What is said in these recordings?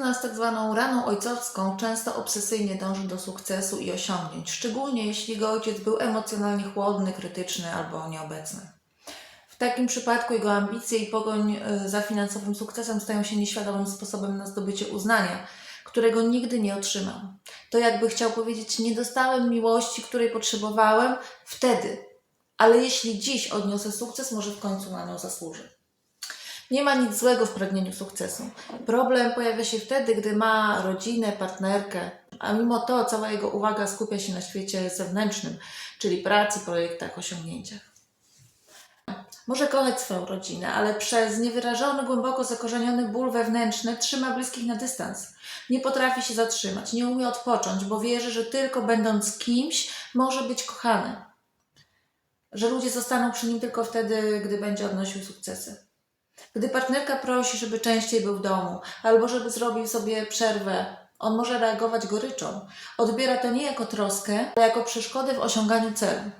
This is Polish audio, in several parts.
Mężczyzna z tak zwaną raną ojcowską często obsesyjnie dąży do sukcesu i osiągnięć, szczególnie jeśli jego ojciec był emocjonalnie chłodny, krytyczny albo nieobecny. W takim przypadku jego ambicje i pogoń y, za finansowym sukcesem stają się nieświadomym sposobem na zdobycie uznania, którego nigdy nie otrzymał. To jakby chciał powiedzieć: Nie dostałem miłości, której potrzebowałem wtedy, ale jeśli dziś odniosę sukces, może w końcu na nią zasłużę. Nie ma nic złego w pragnieniu sukcesu. Problem pojawia się wtedy, gdy ma rodzinę, partnerkę, a mimo to cała jego uwaga skupia się na świecie zewnętrznym, czyli pracy, projektach, osiągnięciach. Może kochać swoją rodzinę, ale przez niewyrażony, głęboko zakorzeniony ból wewnętrzny trzyma bliskich na dystans. Nie potrafi się zatrzymać, nie umie odpocząć, bo wierzy, że tylko będąc kimś może być kochany. Że ludzie zostaną przy nim tylko wtedy, gdy będzie odnosił sukcesy. Gdy partnerka prosi, żeby częściej był w domu, albo żeby zrobił sobie przerwę, on może reagować goryczą. Odbiera to nie jako troskę, ale jako przeszkodę w osiąganiu celu.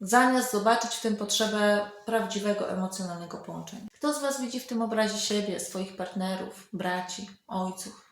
Zamiast zobaczyć w tym potrzebę prawdziwego emocjonalnego połączenia. Kto z Was widzi w tym obrazie siebie, swoich partnerów, braci, ojców?